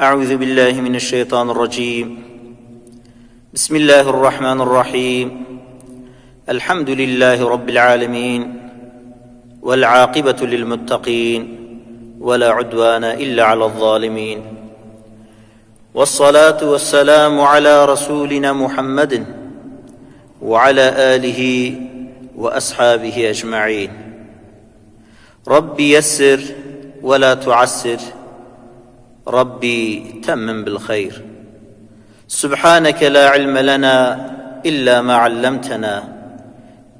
أعوذ بالله من الشيطان الرجيم. بسم الله الرحمن الرحيم. الحمد لله رب العالمين والعاقبة للمتقين ولا عدوان إلا على الظالمين. والصلاة والسلام على رسولنا محمد وعلى آله وأصحابه أجمعين. رب يسر ولا تعسر ربي تمم بالخير. سبحانك لا علم لنا إلا ما علمتنا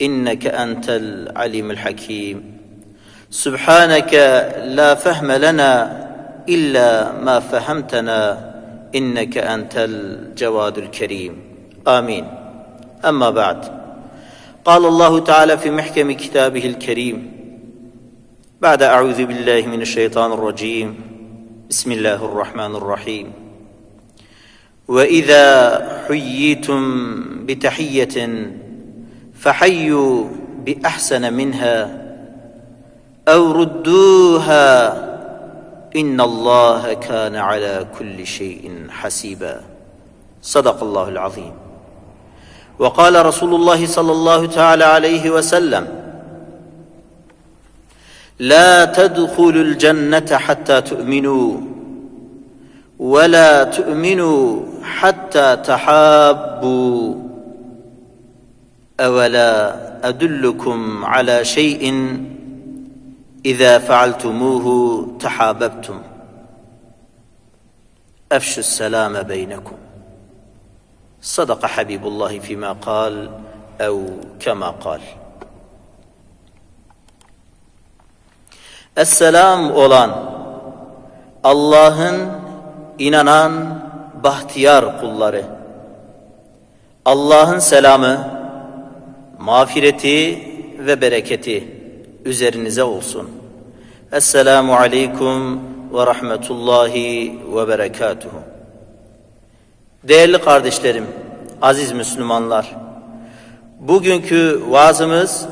إنك أنت العليم الحكيم. سبحانك لا فهم لنا إلا ما فهمتنا إنك أنت الجواد الكريم. آمين. أما بعد قال الله تعالى في محكم كتابه الكريم بعد أعوذ بالله من الشيطان الرجيم. بسم الله الرحمن الرحيم. وإذا حييتم بتحية فحيوا بأحسن منها أو ردوها إن الله كان على كل شيء حسيبا. صدق الله العظيم. وقال رسول الله صلى الله تعالى عليه وسلم لا تدخلوا الجنة حتى تؤمنوا ولا تؤمنوا حتى تحابوا أولا أدلكم على شيء إذا فعلتموه تحاببتم أفشوا السلام بينكم صدق حبيب الله فيما قال أو كما قال Esselam olan Allah'ın inanan bahtiyar kulları. Allah'ın selamı, mağfireti ve bereketi üzerinize olsun. Esselamu aleyküm ve rahmetullahi ve berekatuhu. Değerli kardeşlerim, aziz Müslümanlar, bugünkü vaazımız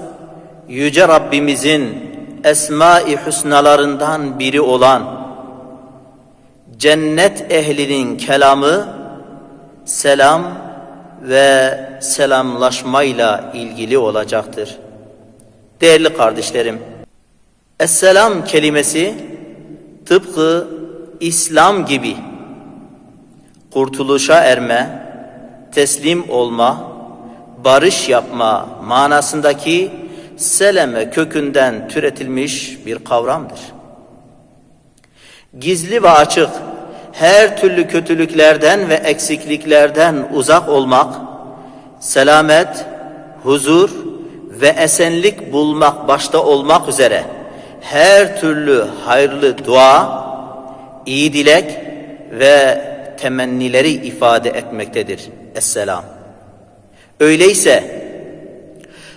Yüce Rabbimizin Esma-i Hüsnalarından biri olan cennet ehlinin kelamı selam ve selamlaşmayla ilgili olacaktır. Değerli kardeşlerim, Esselam kelimesi tıpkı İslam gibi kurtuluşa erme, teslim olma, barış yapma manasındaki seleme kökünden türetilmiş bir kavramdır. Gizli ve açık her türlü kötülüklerden ve eksikliklerden uzak olmak, selamet, huzur ve esenlik bulmak başta olmak üzere her türlü hayırlı dua, iyi dilek ve temennileri ifade etmektedir. Esselam. Öyleyse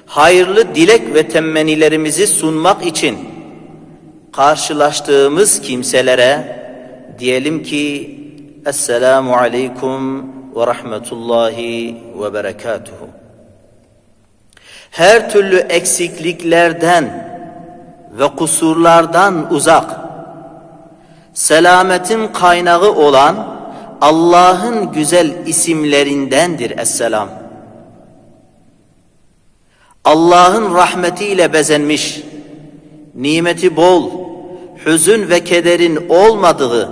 hayırlı dilek ve temennilerimizi sunmak için karşılaştığımız kimselere diyelim ki Esselamu Aleyküm ve Rahmetullahi ve Berekatuhu. Her türlü eksikliklerden ve kusurlardan uzak, selametin kaynağı olan Allah'ın güzel isimlerindendir Esselam. Allah'ın rahmetiyle bezenmiş, nimeti bol, hüzün ve kederin olmadığı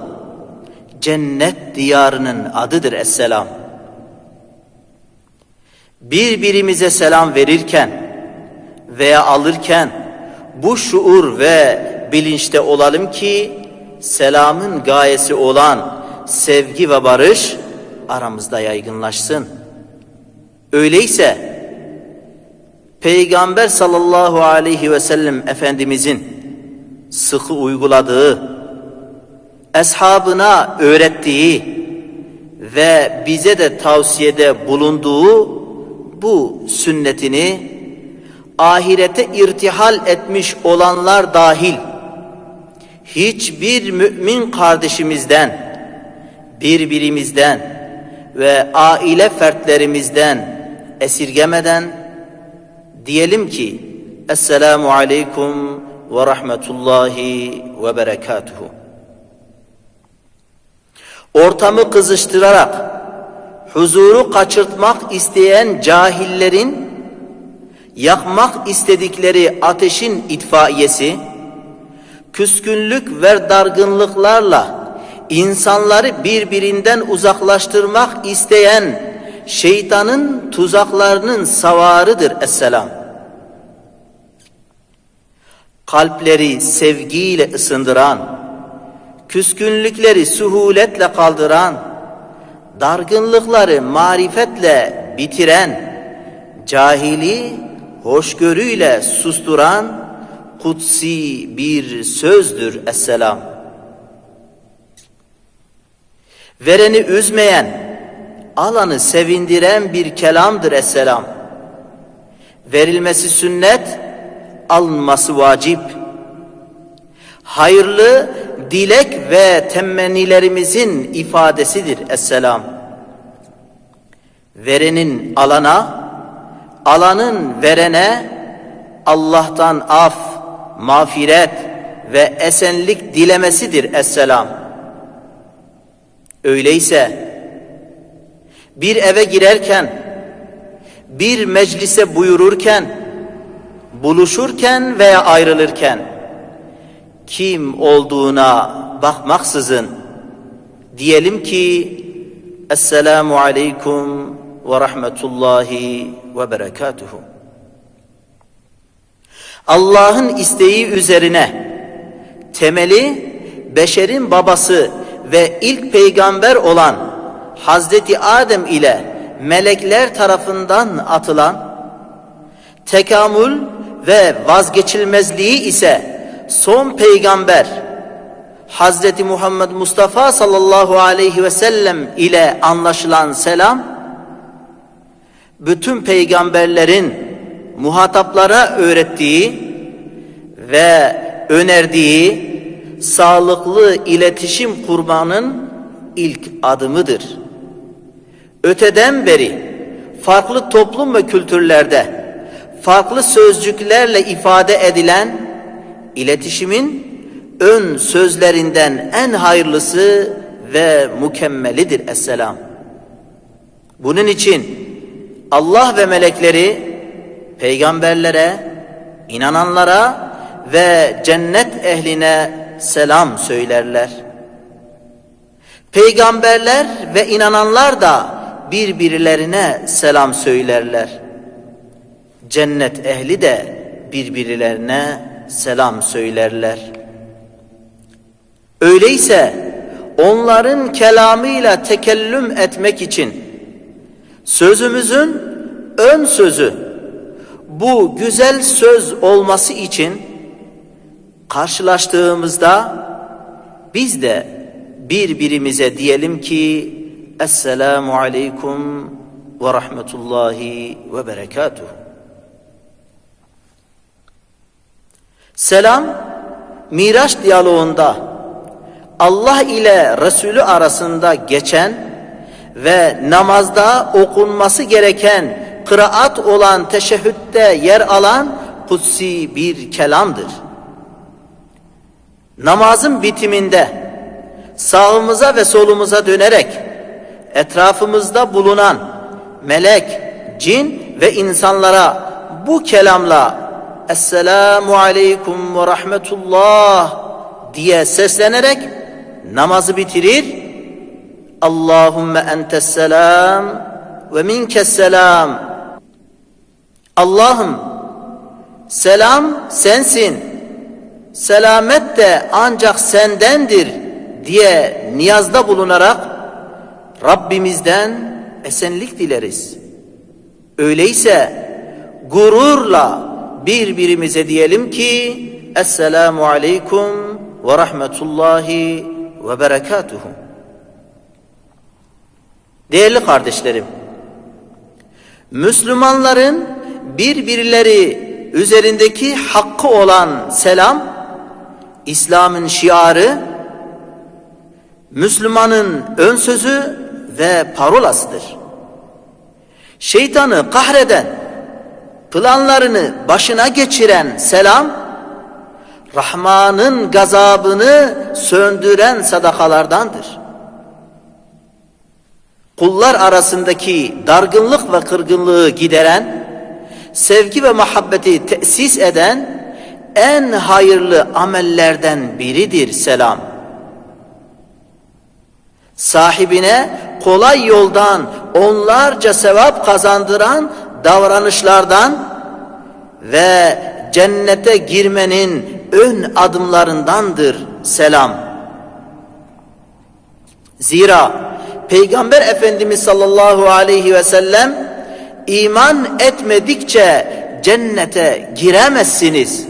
cennet diyarının adıdır Esselam. Birbirimize selam verirken veya alırken bu şuur ve bilinçte olalım ki selamın gayesi olan sevgi ve barış aramızda yaygınlaşsın. Öyleyse Peygamber sallallahu aleyhi ve sellem Efendimizin sıkı uyguladığı, eshabına öğrettiği ve bize de tavsiyede bulunduğu bu sünnetini ahirete irtihal etmiş olanlar dahil hiçbir mümin kardeşimizden, birbirimizden ve aile fertlerimizden esirgemeden Diyelim ki Esselamu Aleyküm ve Rahmetullahi ve Berekatuhu. ortamı kızıştırarak huzuru kaçırtmak isteyen cahillerin yakmak istedikleri ateşin itfaiyesi, küskünlük ve dargınlıklarla insanları birbirinden uzaklaştırmak isteyen şeytanın tuzaklarının savarıdır Esselam. Kalpleri sevgiyle ısındıran, küskünlükleri suhuletle kaldıran, dargınlıkları marifetle bitiren, cahili hoşgörüyle susturan kutsi bir sözdür Esselam. Vereni üzmeyen, alanı sevindiren bir kelamdır Esselam. Verilmesi sünnet, alınması vacip. Hayırlı dilek ve temennilerimizin ifadesidir Esselam. Verenin alana, alanın verene Allah'tan af, mağfiret ve esenlik dilemesidir Esselam. Öyleyse bir eve girerken, bir meclise buyururken, buluşurken veya ayrılırken kim olduğuna bakmaksızın diyelim ki Esselamu Aleyküm ve Rahmetullahi ve Berekatuhu. Allah'ın isteği üzerine temeli beşerin babası ve ilk peygamber olan Hazreti Adem ile melekler tarafından atılan tekamül ve vazgeçilmezliği ise son peygamber Hazreti Muhammed Mustafa sallallahu aleyhi ve sellem ile anlaşılan selam bütün peygamberlerin muhataplara öğrettiği ve önerdiği sağlıklı iletişim kurmanın ilk adımıdır. Öteden beri farklı toplum ve kültürlerde farklı sözcüklerle ifade edilen iletişimin ön sözlerinden en hayırlısı ve mükemmelidir Esselam. Bunun için Allah ve melekleri peygamberlere, inananlara ve cennet ehline selam söylerler. Peygamberler ve inananlar da birbirlerine selam söylerler. Cennet ehli de birbirlerine selam söylerler. Öyleyse onların kelamıyla tekellüm etmek için sözümüzün ön sözü bu güzel söz olması için karşılaştığımızda biz de birbirimize diyelim ki Esselamu Aleyküm ve Rahmetullahi ve Berekatuhu. Selam, Miraç diyaloğunda Allah ile Resulü arasında geçen ve namazda okunması gereken kıraat olan teşehhütte yer alan kutsi bir kelamdır. Namazın bitiminde sağımıza ve solumuza dönerek etrafımızda bulunan melek, cin ve insanlara bu kelamla Esselamu Aleyküm ve Rahmetullah diye seslenerek namazı bitirir. Allahümme entes selam ve minkes selam. Allah'ım selam sensin. Selamet de ancak sendendir diye niyazda bulunarak Rabbimizden esenlik dileriz. Öyleyse gururla birbirimize diyelim ki Esselamu Aleyküm ve Rahmetullahi ve Berekatuhu. Değerli kardeşlerim, Müslümanların birbirleri üzerindeki hakkı olan selam, İslam'ın şiarı, Müslümanın ön sözü ve parolasıdır. Şeytanı kahreden, planlarını başına geçiren selam, Rahman'ın gazabını söndüren sadakalardandır. kullar arasındaki dargınlık ve kırgınlığı gideren, sevgi ve muhabbeti tesis eden en hayırlı amellerden biridir selam. Sahibine kolay yoldan onlarca sevap kazandıran davranışlardan ve cennete girmenin ön adımlarındandır selam. Zira Peygamber Efendimiz sallallahu aleyhi ve sellem iman etmedikçe cennete giremezsiniz.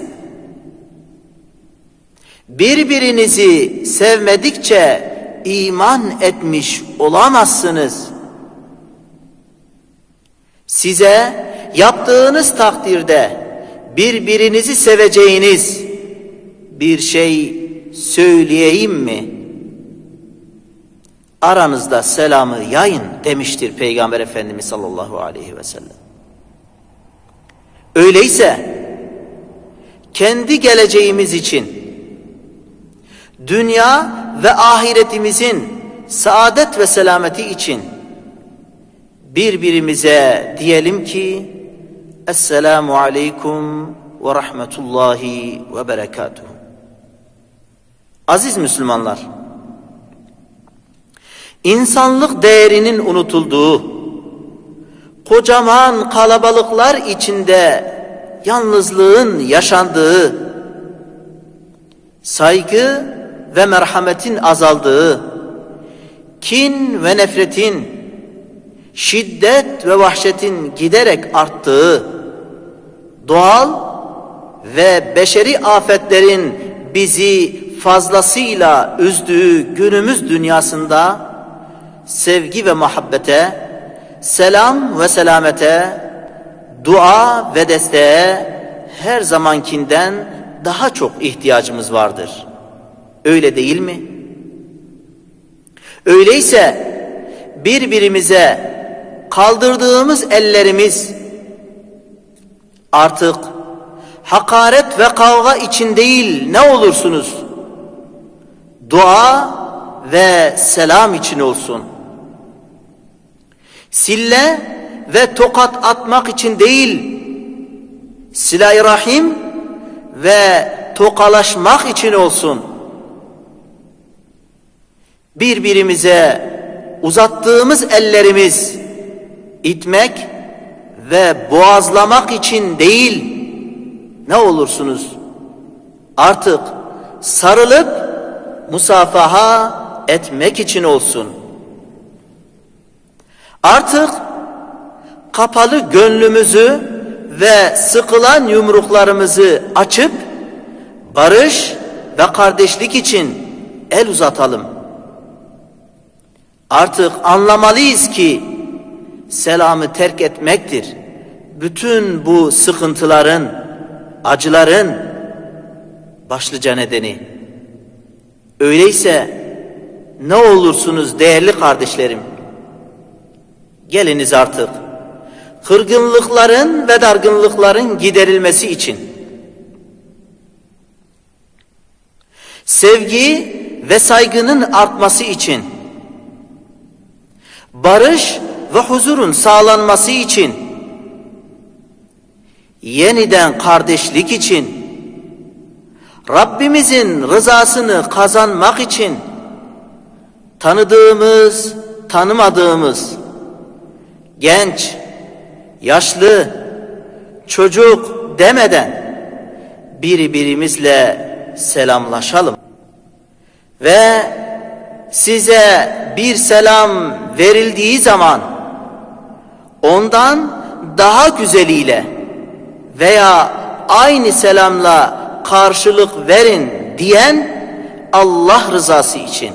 Birbirinizi sevmedikçe iman etmiş olamazsınız. Size yaptığınız takdirde birbirinizi seveceğiniz bir şey söyleyeyim mi? Aranızda selamı yayın demiştir Peygamber Efendimiz sallallahu aleyhi ve sellem. Öyleyse kendi geleceğimiz için dünya ve ahiretimizin saadet ve selameti için birbirimize diyelim ki Esselamu Aleyküm ve Rahmetullahi ve Berekatuhu. Aziz Müslümanlar, insanlık değerinin unutulduğu, kocaman kalabalıklar içinde yalnızlığın yaşandığı, saygı ve merhametin azaldığı, kin ve nefretin, şiddet ve vahşetin giderek arttığı, doğal ve beşeri afetlerin bizi fazlasıyla üzdüğü günümüz dünyasında sevgi ve muhabbete, selam ve selamete, dua ve desteğe her zamankinden daha çok ihtiyacımız vardır. Öyle değil mi? Öyleyse birbirimize kaldırdığımız ellerimiz artık hakaret ve kavga için değil ne olursunuz? Dua ve selam için olsun. Sille ve tokat atmak için değil, silah rahim ve tokalaşmak için olsun. Birbirimize uzattığımız ellerimiz itmek ve boğazlamak için değil, ne olursunuz artık sarılıp musafaha etmek için olsun. Artık kapalı gönlümüzü ve sıkılan yumruklarımızı açıp barış ve kardeşlik için el uzatalım. Artık anlamalıyız ki selamı terk etmektir. Bütün bu sıkıntıların, acıların başlıca nedeni. Öyleyse ne olursunuz değerli kardeşlerim, geliniz artık kırgınlıkların ve dargınlıkların giderilmesi için sevgi ve saygının artması için barış ve huzurun sağlanması için yeniden kardeşlik için Rabbimizin rızasını kazanmak için tanıdığımız, tanımadığımız genç, yaşlı, çocuk demeden birbirimizle selamlaşalım. Ve size bir selam verildiği zaman ondan daha güzeliyle veya aynı selamla karşılık verin diyen Allah rızası için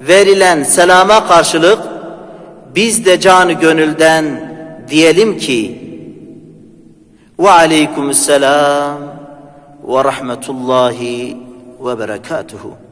verilen selama karşılık biz de canı gönülden diyelim ki ve aleykümselam ve rahmetullahi ve berekatuhu.